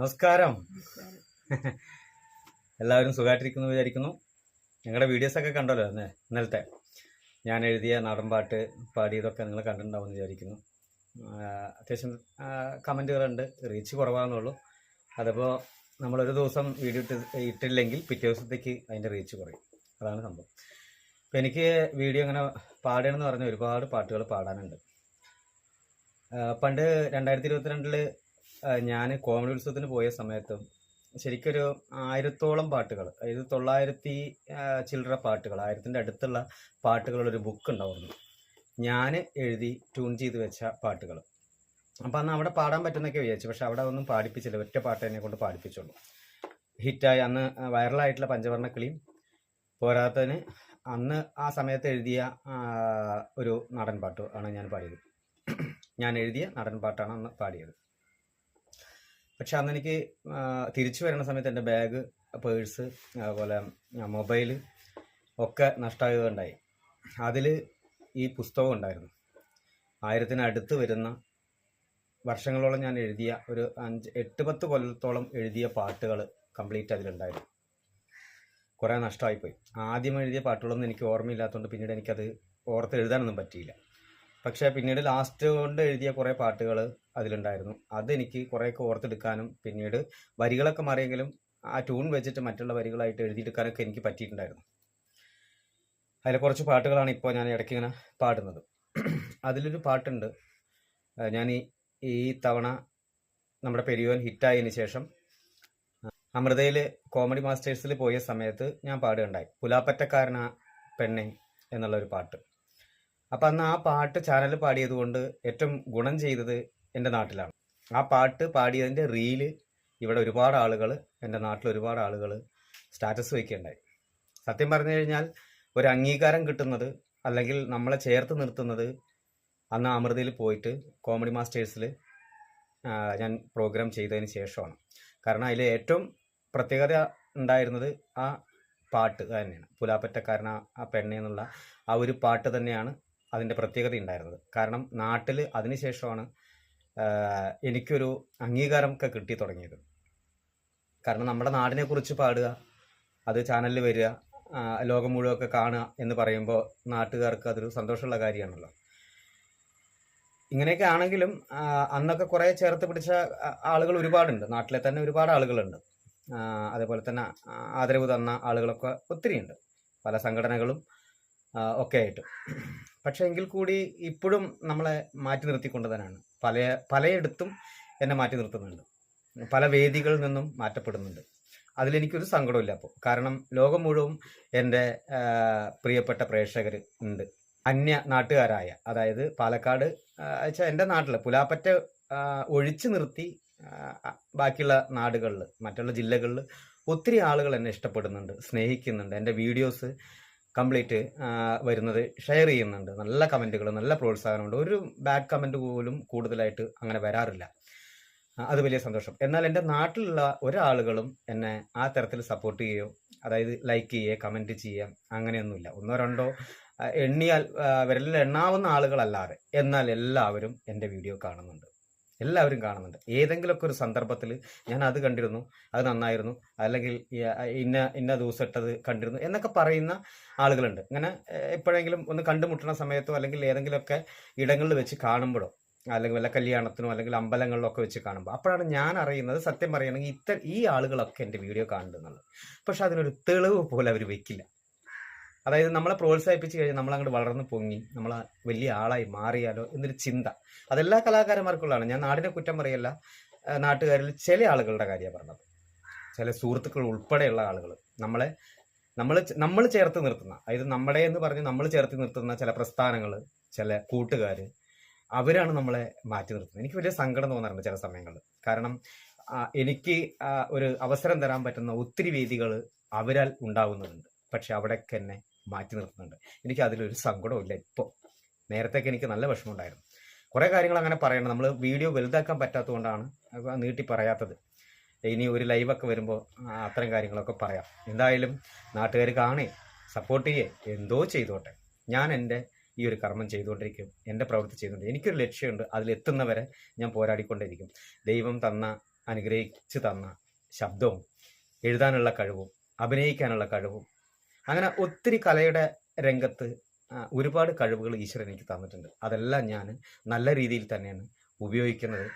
നമസ്കാരം. എല്ലാവരും സുഖമായിട്ടിരിക്കുന്നു വിചാരിക്കുന്നു. ഞങ്ങളുടെ വീഡിയോസ് ഒക്കെ കണ്ടല്ലോ അന്ന് ഇന്നലത്തെ. ഞാൻ എഴുതിയ നാടൻപാട്ട് പാടിയതൊക്കെ നിങ്ങൾ കണ്ടിട്ടുണ്ടാവുമെന്ന് വിചാരിക്കുന്നു. അത്യാവശ്യം കമന്റുകളുണ്ട് റീച്ച് കുറവാണെന്നുള്ളൂ അതിപ്പോൾ നമ്മളൊരു ദിവസം വീഡിയോ ഇട്ട് ഇട്ടില്ലെങ്കിൽ പിറ്റേ ദിവസത്തേക്ക് അതിന്റെ റീച്ച് കുറയും. അതാണ് സംഭവം. അപ്പം എനിക്ക് വീഡിയോ ഇങ്ങനെ പാടണമെന്ന് പറഞ്ഞ ഒരുപാട് പാട്ടുകൾ പാടാനുണ്ട്. പണ്ട് രണ്ടായിരത്തി ഇരുപത്തിരണ്ടിൽ ഞാൻ കോമഡി ഉത്സവത്തിന് പോയ സമയത്ത് ശരിക്കൊരു ആയിരത്തോളം പാട്ടുകൾ അതായത് തൊള്ളായിരത്തി ചില്ലറ പാട്ടുകൾ ആയിരത്തിന്റെ അടുത്തുള്ള പാട്ടുകളുള്ളൊരു ബുക്ക് ഉണ്ടായിരുന്നു ഞാൻ എഴുതി ട്യൂൺ ചെയ്ത് വെച്ച പാട്ടുകൾ അപ്പോൾ അന്ന് അവിടെ പാടാൻ പറ്റുന്നൊക്കെ വിചാരിച്ചു പക്ഷെ അവിടെ ഒന്നും പാടിപ്പിച്ചില്ല ഒറ്റ പാട്ട് എന്നെ കൊണ്ട് പാടിപ്പിച്ചുള്ളൂ. ഹിറ്റായി അന്ന് വൈറലായിട്ടുള്ള പഞ്ചവർണക്കിളിയും പോരാത്തതിന് അന്ന് ആ സമയത്ത് എഴുതിയ ഒരു നാടൻ പാട്ട് ആണ് ഞാൻ പാടിയത്. ഞാൻ എഴുതിയ നാടൻ പാട്ടാണ് അന്ന് പാടിയത്. പക്ഷെ അന്ന് എനിക്ക് തിരിച്ചു വരുന്ന സമയത്ത് എന്റെ ബാഗ് പേഴ്സ് അതുപോലെ മൊബൈൽ ഒക്കെ നഷ്ടമായതുകൊണ്ടായി അതിൽ ഈ പുസ്തകം ഉണ്ടായിരുന്നു. ആയിരത്തിനടുത്ത് വരുന്ന വർഷങ്ങളോളം ഞാൻ എഴുതിയ ഒരു അഞ്ച് എട്ട് പത്ത് കൊല്ലത്തോളം എഴുതിയ പാട്ടുകൾ കംപ്ലീറ്റ് അതിലുണ്ടായിരുന്നു. കുറേ നഷ്ടമായിപ്പോയി ആദ്യം എഴുതിയ പാട്ടുകളൊന്നും എനിക്ക് ഓർമ്മയില്ലാത്തതുകൊണ്ട് പിന്നീട് എനിക്കത് ഓർത്ത് എഴുതാനൊന്നും പറ്റിയില്ല. പക്ഷേ പിന്നീട് ലാസ്റ്റ് കൊണ്ട് എഴുതിയ കുറേ പാട്ടുകൾ അതിലുണ്ടായിരുന്നു. അതെനിക്ക് കുറേയൊക്കെ ഓർത്തെടുക്കാനും പിന്നീട് വരികളൊക്കെ മാറിയെങ്കിലും ആ ട്യൂൺ വെച്ചിട്ട് മറ്റുള്ള വരികളായിട്ട് എഴുതിയെടുക്കാനൊക്കെ എനിക്ക് പറ്റിയിട്ടുണ്ടായിരുന്നു. അതിലെ കുറച്ച് പാട്ടുകളാണ് ഇപ്പോൾ ഞാൻ ഇടയ്ക്ക് ഇങ്ങനെ പാടുന്നത്. അതിലൊരു പാട്ടുണ്ട്. ഞാൻ ഈ തവണ നമ്മുടെ പെരിയോൻ ഹിറ്റായതിന് ശേഷം അമൃതയിൽ കോമഡി മാസ്റ്റേഴ്സിൽ പോയ സമയത്ത് ഞാൻ പാടുകയുണ്ടായി. പുലാപ്പറ്റക്കാരനാ പെണ്ണെ എന്നുള്ളൊരു പാട്ട്. അപ്പം അന്ന് ആ പാട്ട് ചാനൽ പാടിയത് കൊണ്ട് ഏറ്റവും ഗുണം ചെയ്തത് എന്റെ നാട്ടിലാണ്. ആ പാട്ട് പാടിയതിന്റെ റീൽ ഇവിടെ ഒരുപാട് ആളുകൾ എന്റെ നാട്ടിൽ ഒരുപാട് ആളുകൾ സ്റ്റാറ്റസ് വയ്ക്കുകയുണ്ടായി. സത്യം പറഞ്ഞു കഴിഞ്ഞാൽ ഒരു അംഗീകാരം കിട്ടുന്നത് അല്ലെങ്കിൽ നമ്മളെ ചേർത്ത് നിർത്തുന്നത് അന്ന് അമൃതയിൽ പോയിട്ട് കോമഡി മാസ്റ്റേഴ്സിൽ ഞാൻ പ്രോഗ്രാം ചെയ്തതിന് ശേഷമാണ്. കാരണം അതിൽ ഏറ്റവും പ്രത്യേകത ഉണ്ടായിരുന്നത് ആ പാട്ട് തന്നെയാണ്. പുലാപ്പറ്റക്കാരൻ ആ- പെണ്ണെന്നുള്ള ആ ഒരു പാട്ട് തന്നെയാണ് അതിന്റെ പ്രത്യേകത ഉണ്ടായിരുന്നത്. കാരണം നാട്ടിൽ അതിനുശേഷമാണ് എനിക്കൊരു അംഗീകാരം ഒക്കെ കിട്ടി തുടങ്ങിയത്. കാരണം നമ്മുടെ നാടിനെ കുറിച്ച് പാടുക അത് ചാനലിൽ വരിക ലോകം മുഴുവൻ കാണുക എന്ന് പറയുമ്പോൾ നാട്ടുകാർക്ക് അതൊരു സന്തോഷമുള്ള കാര്യമാണല്ലോ. ഇങ്ങനെയൊക്കെ ആണെങ്കിലും അന്നൊക്കെ കുറേ ചേർത്ത് പിടിച്ച ആളുകൾ ഒരുപാടുണ്ട്. നാട്ടിലെ തന്നെ ഒരുപാട് ആളുകളുണ്ട്. അതേപോലെ തന്നെ ആദരവ് തന്ന ആളുകളൊക്കെ ഒത്തിരിയുണ്ട്. പല സംഘടനകളും ഒക്കെ ആയിട്ട്. പക്ഷെ എങ്കിൽ കൂടി ഇപ്പോഴും നമ്മളെ മാറ്റി നിർത്തിക്കൊണ്ട് തന്നെയാണ്. പല പലയിടത്തും എന്നെ മാറ്റി നിർത്തുന്നുണ്ട്. പല വേദികളിൽ നിന്നും മാറ്റപ്പെടുന്നുണ്ട്. അതിലെനിക്കൊരു സങ്കടമില്ല അപ്പോൾ. കാരണം ലോകം മുഴുവൻ എന്റെ പ്രിയപ്പെട്ട പ്രേക്ഷകർ ഉണ്ട്. അന്യ നാട്ടുകാരായ അതായത് പാലക്കാട് വെച്ചാൽ എന്റെ നാട്ടിൽ പുലാപ്പറ്റ ഒഴിച്ചു നിർത്തി ബാക്കിയുള്ള നാടുകളിൽ മറ്റുള്ള ജില്ലകളിൽ ഒത്തിരി ആളുകൾ എന്നെ ഇഷ്ടപ്പെടുന്നുണ്ട് സ്നേഹിക്കുന്നുണ്ട്. എന്റെ വീഡിയോസ് കംപ്ലീറ്റ് വരുന്നത് ഷെയർ ചെയ്യുന്നുണ്ട്. നല്ല കമന്റുകൾ നല്ല പ്രോത്സാഹനമുണ്ട്. ഒരു ബാഡ് കമന്റ് പോലും കൂടുതലായിട്ട് അങ്ങനെ വരാറില്ല. അത് വലിയ സന്തോഷം. എന്നാൽ എന്റെ നാട്ടിലുള്ള ഒരാളുകളും എന്നെ ആ തരത്തിൽ സപ്പോർട്ട് ചെയ്യുകയോ അതായത് ലൈക്ക് ചെയ്യുക കമന്റ് ചെയ്യുക അങ്ങനെയൊന്നുമില്ല. ഒന്നോ രണ്ടോ എണ്ണിയാൽ വിരലിൽ എണ്ണാവുന്ന ആളുകളല്ലാതെ. എന്നാൽ എല്ലാവരും എന്റെ വീഡിയോ കാണുന്നുണ്ട്. എല്ലാവരും കാണുന്നുണ്ട്. ഏതെങ്കിലുമൊക്കെ ഒരു സന്ദർഭത്തിൽ ഞാൻ അത് കണ്ടിരുന്നു അത് നന്നായിരുന്നു അല്ലെങ്കിൽ ഇന്ന ഇന്ന ദിവസം ഇട്ടത് കണ്ടിരുന്നു എന്നൊക്കെ പറയുന്ന ആളുകളുണ്ട്. അങ്ങനെ എപ്പോഴെങ്കിലും ഒന്ന് കണ്ടുമുട്ടുന്ന സമയത്തോ അല്ലെങ്കിൽ ഏതെങ്കിലുമൊക്കെ ഇടങ്ങളിൽ വെച്ച് കാണുമ്പോഴോ അല്ലെങ്കിൽ വല്ല കല്യാണത്തിനോ അല്ലെങ്കിൽ അമ്പലങ്ങളിലോ ഒക്കെ വെച്ച് കാണുമ്പോൾ അപ്പോഴാണ് ഞാൻ അറിയുന്നത് സത്യം പറയുകയാണെങ്കിൽ ഇത്ര ഈ ആളുകളൊക്കെ എന്റെ വീഡിയോ കാണുന്നുള്ളത് പക്ഷെ അതിനൊരു തെളിവ് പോലെ അവർ വെക്കില്ല. അതായത് നമ്മളെ പ്രോത്സാഹിപ്പിച്ച് കഴിഞ്ഞാൽ നമ്മൾ അങ്ങോട്ട് വളർന്നു പൊങ്ങി നമ്മൾ വലിയ ആളായി മാറിയാലോ എന്നൊരു ചിന്ത. അതെല്ലാ കലാകാരന്മാർക്കുള്ളതാണ്. ഞാൻ നാടിനെ കുറ്റം പറയല്ല. നാട്ടുകാരിൽ ചില ആളുകളുടെ കാര്യമാണ് പറഞ്ഞത്. ചില സുഹൃത്തുക്കൾ ഉൾപ്പെടെയുള്ള ആളുകൾ നമ്മളെ നമ്മൾ നമ്മൾ ചേർത്ത് നിർത്തുന്ന അതായത് നമ്മുടെ എന്ന് പറഞ്ഞ് നമ്മൾ ചേർത്ത് നിർത്തുന്ന ചില പ്രസ്ഥാനങ്ങൾ ചില കൂട്ടുകാർ അവരാണ് നമ്മളെ മാറ്റി നിർത്തുന്നത്. എനിക്ക് വലിയ സങ്കടം തോന്നാറുണ്ട് ചില സമയങ്ങളിൽ കാരണം എനിക്ക് ഒരു അവസരം തരാൻ പറ്റുന്ന ഒത്തിരി വേദികൾ അവരാൽ ഉണ്ടാകുന്നുണ്ട് പക്ഷെ അവിടെയൊക്കെ എന്നെ മാറ്റി നിർത്തുന്നുണ്ട്. എനിക്ക് അതിലൊരു സങ്കടവും ഇല്ല ഇപ്പോൾ നേരത്തേക്ക് എനിക്ക് നല്ല വിഷമമുണ്ടായിരുന്നു. കുറേ കാര്യങ്ങൾ അങ്ങനെ പറയണം. നമ്മൾ വീഡിയോ വലുതാക്കാൻ പറ്റാത്തതുകൊണ്ടാണ് കൊണ്ടാണ് നീട്ടി പറയാത്തത്. ഇനി ഒരു ലൈവൊക്കെ വരുമ്പോൾ അത്തരം കാര്യങ്ങളൊക്കെ പറയാം. എന്തായാലും നാട്ടുകാർ കാണേ സപ്പോർട്ട് ചെയ്യേ എന്തോ ചെയ്തോട്ടെ. ഞാൻ എന്റെ ഈ ഒരു കർമ്മം ചെയ്തുകൊണ്ടിരിക്കും. എന്റെ പ്രവൃത്തി ചെയ്തുകൊണ്ടിരിക്കും എനിക്കൊരു ലക്ഷ്യമുണ്ട്. അതിലെത്തുന്നവരെ ഞാൻ പോരാടിക്കൊണ്ടിരിക്കും ദൈവം തന്ന അനുഗ്രഹിച്ച് തന്ന ശബ്ദവും എഴുതാനുള്ള കഴിവും അഭിനയിക്കാനുള്ള കഴിവും അങ്ങനെ ഒത്തിരി കലയുടെ രംഗത്ത് ഒരുപാട് കഴിവുകൾ ഈശ്വരൻ എനിക്ക് തന്നിട്ടുണ്ട്. അതെല്ലാം ഞാൻ നല്ല രീതിയിൽ തന്നെയാണ് ഉപയോഗിക്കുന്നത്.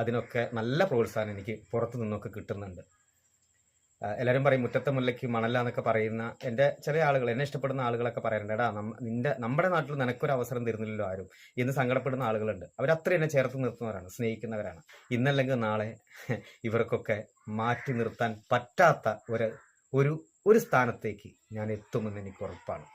അതിനൊക്കെ നല്ല പ്രോത്സാഹനം എനിക്ക് പുറത്തു നിന്നൊക്കെ കിട്ടുന്നുണ്ട്. എല്ലാവരും പറയും മുറ്റത്തെ മുല്ലയ്ക്ക് മണല്ല എന്നൊക്കെ പറയുന്ന എന്റെ ചില ആളുകൾ എന്നെ ഇഷ്ടപ്പെടുന്ന ആളുകളൊക്കെ പറയാറുണ്ട് എടാ നിന്റെ നമ്മുടെ നാട്ടിൽ നിനക്കൊരു അവസരം തരുന്നില്ലല്ലോ ആരും എന്ന് സങ്കടപ്പെടുന്ന ആളുകളുണ്ട്. അവരത്ര എന്നെ ചേർത്ത് നിർത്തുന്നവരാണ് സ്നേഹിക്കുന്നവരാണ്. ഇന്നല്ലെങ്കിൽ നാളെ ഇവർക്കൊക്കെ മാറ്റി നിർത്താൻ പറ്റാത്ത ഒരു ഒരു ഒരു സ്ഥാനത്തേക്ക് ഞാൻ എത്തുമെന്ന് എനിക്ക് ഉറപ്പാണ്.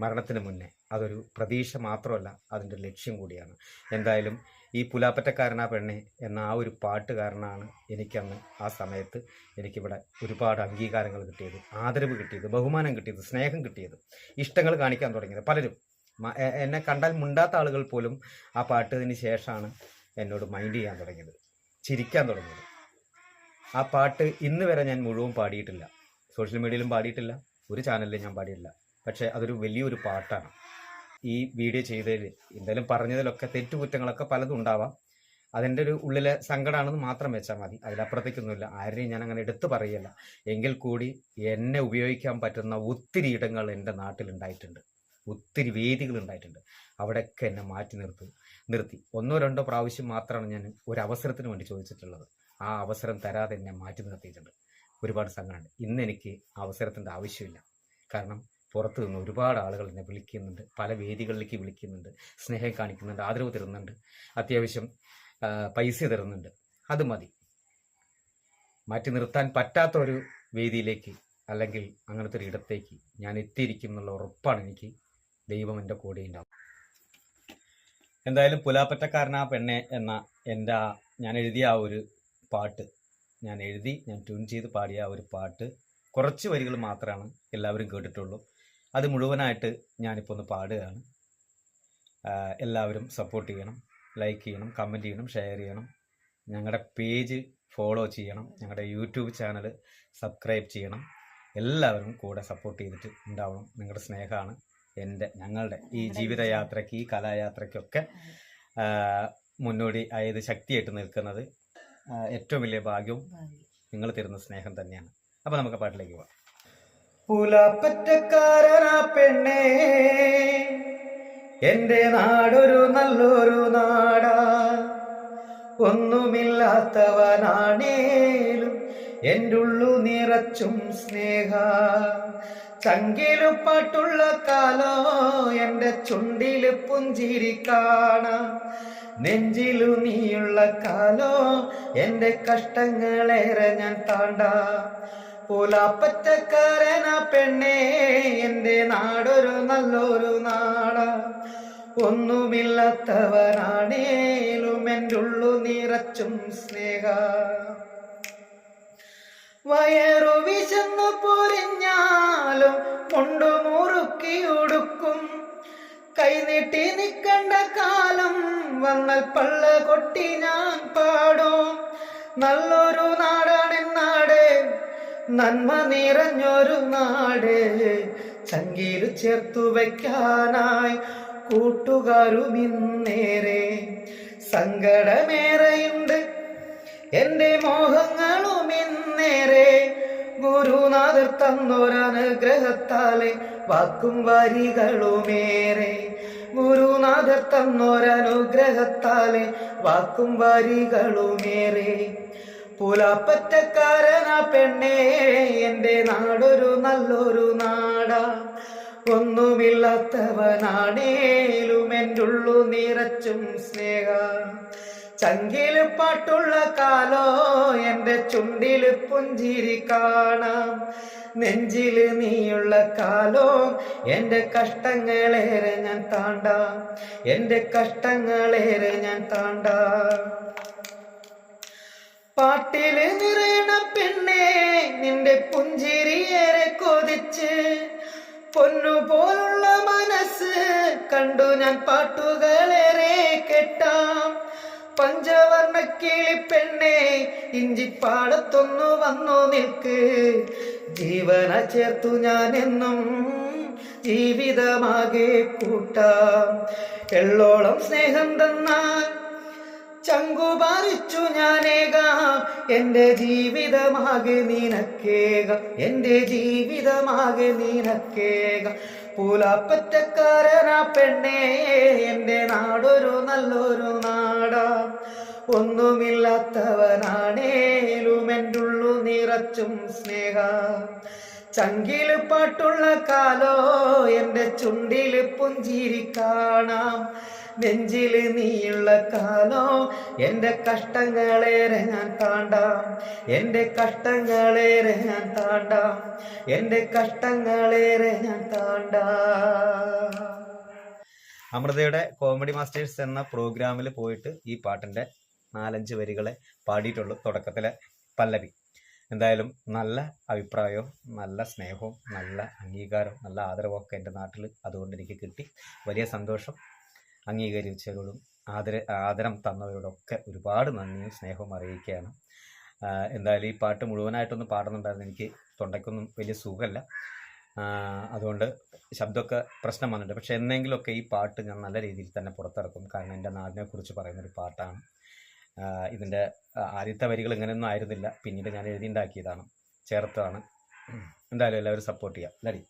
മരണത്തിന് മുന്നേ അതൊരു പ്രതീക്ഷ മാത്രമല്ല അതിന്റെ ലക്ഷ്യം കൂടിയാണ്. എന്തായാലും ഈ പുലാപ്പറ്റക്കാരനാ പെണ്ണെ എന്ന ആ ഒരു പാട്ട് കാരണമാണ് എനിക്കന്ന് ആ സമയത്ത് എനിക്കിവിടെ ഒരുപാട് അംഗീകാരങ്ങൾ കിട്ടിയത് ആദരവ് കിട്ടിയത് ബഹുമാനം കിട്ടിയത് സ്നേഹം കിട്ടിയത് ഇഷ്ടങ്ങൾ കാണിക്കാൻ തുടങ്ങിയത്. പലരും എന്നെ കണ്ടാൽ മുണ്ടാത്ത ആളുകൾ പോലും ആ പാട്ടിന് ശേഷമാണ് എന്നോട് മൈൻഡ് ചെയ്യാൻ തുടങ്ങിയത് ചിരിക്കാൻ തുടങ്ങിയത്. ആ പാട്ട് ഇന്ന് വരെ ഞാൻ മുഴുവൻ പാടിയിട്ടില്ല. സോഷ്യൽ മീഡിയയിലും പാടിയിട്ടില്ല. ഒരു ചാനലിലും ഞാൻ പാടിയിട്ടില്ല. പക്ഷേ അതൊരു വലിയൊരു പാട്ടാണ്. ഈ വീഡിയോ ചെയ്തതിൽ എന്തായാലും പറഞ്ഞതിലൊക്കെ തെറ്റുകുറ്റങ്ങളൊക്കെ പലതും ഉണ്ടാവാം. അതിന്റെ ഒരു ഉള്ളിലെ സങ്കടമാണെന്ന് മാത്രം വെച്ചാൽ മതി. അതിലപ്പുറത്തേക്കൊന്നുമില്ല. ആരെയും ഞാൻ അങ്ങനെ എടുത്തു പറയല്ല. എങ്കിൽ കൂടി എന്നെ ഉപയോഗിക്കാൻ പറ്റുന്ന ഒത്തിരി ഇടങ്ങൾ എന്റെ നാട്ടിലുണ്ടായിട്ടുണ്ട്. ഒത്തിരി വേദികൾ ഉണ്ടായിട്ടുണ്ട് അവിടെയൊക്കെ എന്നെ മാറ്റി നിർത്തു നിർത്തി. ഒന്നോ രണ്ടോ പ്രാവശ്യം മാത്രമാണ് ഞാൻ ഒരു അവസരത്തിന് വേണ്ടി ചോദിച്ചിട്ടുള്ളത്. ആ അവസരം തരാതെ എന്നെ മാറ്റി നിർത്തിയിട്ടുണ്ട്. ഒരുപാട് സങ്കടമുണ്ട് ഇന്ന് എനിക്ക് അവസരത്തിന്റെ ആവശ്യമില്ല. കാരണം പുറത്തു നിന്ന് ഒരുപാട് ആളുകൾ എന്നെ വിളിക്കുന്നുണ്ട്. പല വേദികളിലേക്ക് വിളിക്കുന്നുണ്ട്. സ്നേഹം കാണിക്കുന്നുണ്ട്. ആദരവ് തരുന്നുണ്ട്. അത്യാവശ്യം പൈസ തരുന്നുണ്ട്. അത് മതി. മാറ്റി നിർത്താൻ പറ്റാത്ത ഒരു വേദിയിലേക്ക് അല്ലെങ്കിൽ അങ്ങനത്തെ ഒരു ഇടത്തേക്ക് ഞാൻ എത്തിയിരിക്കും എന്നുള്ള ഉറപ്പാണ് എനിക്ക് ദൈവം എന്റെ കൂടെ ഉണ്ടാവും എന്തായാലും പുലാപ്പറ്റക്കാരനാ പെണ്ണെ എന്ന എന്റെ ഞാൻ എഴുതിയ ആ ഒരു പാട്ട് ഞാൻ എഴുതി ഞാൻ ട്യൂൺ ചെയ്ത് പാടിയ ആ ഒരു പാട്ട് കുറച്ച് വരികൾ മാത്രമാണ് എല്ലാവരും കേട്ടിട്ടുള്ളൂ. അത് മുഴുവനായിട്ട് ഞാനിപ്പോൾ ഒന്ന് പാടുകയാണ്. എല്ലാവരും സപ്പോർട്ട് ചെയ്യണം ലൈക്ക് ചെയ്യണം കമന്റ് ചെയ്യണം ഷെയർ ചെയ്യണം. ഞങ്ങളുടെ പേജ് ഫോളോ ചെയ്യണം ഞങ്ങളുടെ യൂട്യൂബ് ചാനൽ സബ്സ്ക്രൈബ് ചെയ്യണം. എല്ലാവരും കൂടെ സപ്പോർട്ട് ചെയ്തിട്ട് ഉണ്ടാവണം. നിങ്ങളുടെ സ്നേഹമാണ് എന്റെ ഞങ്ങളുടെ ഈ ജീവിതയാത്രയ്ക്ക് ഈ കലായാത്രയ്ക്കൊക്കെ മുന്നോടി ആയത് ശക്തിയായിട്ട് നിൽക്കുന്നത് ഏറ്റവും വലിയ ഭാഗ്യവും നിങ്ങൾ തരുന്ന സ്നേഹം തന്നെയാണ്. അപ്പൊ നമുക്ക് പാട്ടിലേക്ക് പോവാം. പുലപ്പറ്റക്കാരനാ പെണ്ണേ എന്റെ നാടൊരു നല്ലൊരു നാടാ. ഒന്നുമില്ലാത്തവനാണേലും എന്റെ ഉള്ളു നിറച്ചും സ്നേഹ. ചങ്കിലു പാട്ടുള്ള കാലോ എന്റെ ചുണ്ടിൽ പുഞ്ചിരി കാണാം. നെഞ്ചിലു നീയുള്ള കാലോ എന്റെ കഷ്ടങ്ങളേറെ ഞാൻ താണ്ടാ. പുലാപ്പറ്റക്കാരനാ പെണ്ണേ എന്റെ നാടൊരു നല്ലൊരു നാടാ. ഒന്നുമില്ലാത്തവരാണേലും എന്റെ ഉള്ളു നിറച്ചും സ്നേഹ. വയറു വിശന്നു പൊരിഞ്ഞാലും പള്ള കൊട്ടി ഞാൻ പാടും. നല്ലൊരു നാടാണെന്നാട് നന്മ നിറഞ്ഞൊരു നാട്. ചങ്കിയിൽ ചേർത്തു വയ്ക്കാനായി കൂട്ടുകാരും ഇന്നേരെ സങ്കടമേറെയുണ്ട് എന്റെ മോഹങ്ങളും ഇന്നേരെ ഗുരുനാഥർ തന്നൊരനുഗ്രഹത്താലെ വാക്കും വരികളുമേറെ. ഗുരുനാഥർ തന്നൊരനുഗ്രഹത്താലെ വാക്കും വരികളുമേറെ. പുലാപ്പറ്റക്കാരനാ പെണ്ണേ എന്റെ നാടൊരു നല്ലൊരു നാടാ. ഒന്നുമില്ലാത്തവനാണേലും എന്റെ ഉള്ളു നിറച്ചും സ്നേഹ. ചങ്കിൽ പാട്ടുള്ള കാലോ എന്റെ ചുണ്ടിൽ പുഞ്ചിരി കാണാം. നെഞ്ചിൽ നീയുള്ള കാലോ എന്റെ കഷ്ടങ്ങളേറെ ഞാൻ താണ്ട. എന്റെ കഷ്ടങ്ങളേറെ ഞാൻ താണ്ട. പാട്ടിൽ നിറയണ പെണ്ണെ നിന്റെ പുഞ്ചിരിയേറെ കൊതിച്ച്. പൊന്നുപോലുള്ള മനസ്സ് കണ്ടു ഞാൻ പാട്ടുകളേറെ കേട്ടാം. പഞ്ചവർണ കിളി പെണ്ണേ ഇഞ്ചിപ്പാടത്തൊന്നു വന്നു നിൽക്ക്. ജീവന ചേർത്തു ഞാൻ എന്നും ജീവിതമാകെ കൂട്ടാം. എള്ളോളം സ്നേഹം തന്നാൽ ചങ്കുപാലിച്ചു ഞാനേകാം. എന്റെ ജീവിതമാകെ നീനക്കേക. എന്റെ ജീവിതമാകെ നീനക്കേക. പൂലാപ്പറ്റക്കാരനാ പെണ്ണേ എന്റെ നാടൊരു നല്ലൊരു നാടാ. ഒന്നുമില്ലാത്തവനാണേലും എന്റെ ഉള്ളു നിറച്ചും സ്നേഹ. ചങ്കിൽ പാട്ടുള്ള കാലോ എന്റെ ചുണ്ടിൽ പുഞ്ചിരി കാണാം. നെഞ്ചിൽ നീയുള്ള കാലോ എന്റെ കഷ്ടങ്ങളേറെ ഞാൻ താണ്ടാം. എന്റെ കഷ്ടങ്ങളേറെ ഞാൻ താണ്ടാം. എന്റെ കഷ്ടങ്ങളേറെ ഞാൻ താണ്ടാം. അമൃതയുടെ കോമഡി മാസ്റ്റേഴ്സ് എന്ന പ്രോഗ്രാമിൽ പോയിട്ട് ഈ പാട്ടിന്റെ നാലഞ്ച് വരികളെ പാടിയിട്ടുള്ളൂ തുടക്കത്തിലെ പല്ലവി. എന്തായാലും നല്ല അഭിപ്രായവും നല്ല സ്നേഹവും നല്ല അംഗീകാരവും നല്ല ആദരവും ഒക്കെ എന്റെ നാട്ടിൽ അതുകൊണ്ട് എനിക്ക് കിട്ടി. വലിയ സന്തോഷം അംഗീകരിച്ചവരോടും ആദര ആദരം തന്നവരോടൊക്കെ ഒരുപാട് നന്ദിയും സ്നേഹവും അറിയിക്കുകയാണ്. എന്തായാലും ഈ പാട്ട് മുഴുവനായിട്ടൊന്നും പാടുന്നുണ്ടായിരുന്നു എനിക്ക് തൊണ്ടയ്ക്കൊന്നും വലിയ സുഖമല്ല. അതുകൊണ്ട് ശബ്ദമൊക്കെ പ്രശ്നം വന്നിട്ടുണ്ട്. പക്ഷെ എന്നെങ്കിലുമൊക്കെ ഈ പാട്ട് ഞാൻ നല്ല രീതിയിൽ തന്നെ പുറത്തിറക്കും. കാരണം എന്റെ നാടിനെക്കുറിച്ച് പറയുന്നൊരു പാട്ടാണ്. ഇതിന്റെ ആദ്യത്തെ വരികൾ ഇങ്ങനെയൊന്നും ആയിരുന്നില്ല. പിന്നീട് ഞാൻ എഴുതി ഉണ്ടാക്കിയതാണ്. ചേർത്തതാണ് എന്തായാലും എല്ലാവരും സപ്പോർട്ട് ചെയ്യാം. ചെയ്യുക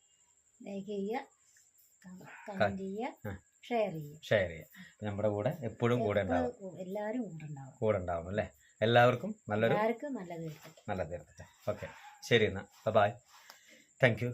ഷെയർ ചെയ്യുക നമ്മുടെ കൂടെ എപ്പോഴും കൂടെ ഉണ്ടാവും. എല്ലാവരും കൂടെ ഉണ്ടാവും. അല്ലേ? എല്ലാവർക്കും നല്ലൊരു നല്ലത് തീർക്കട്ടെ ഓക്കെ ശരി എന്നാൽ ബൈ താങ്ക് യു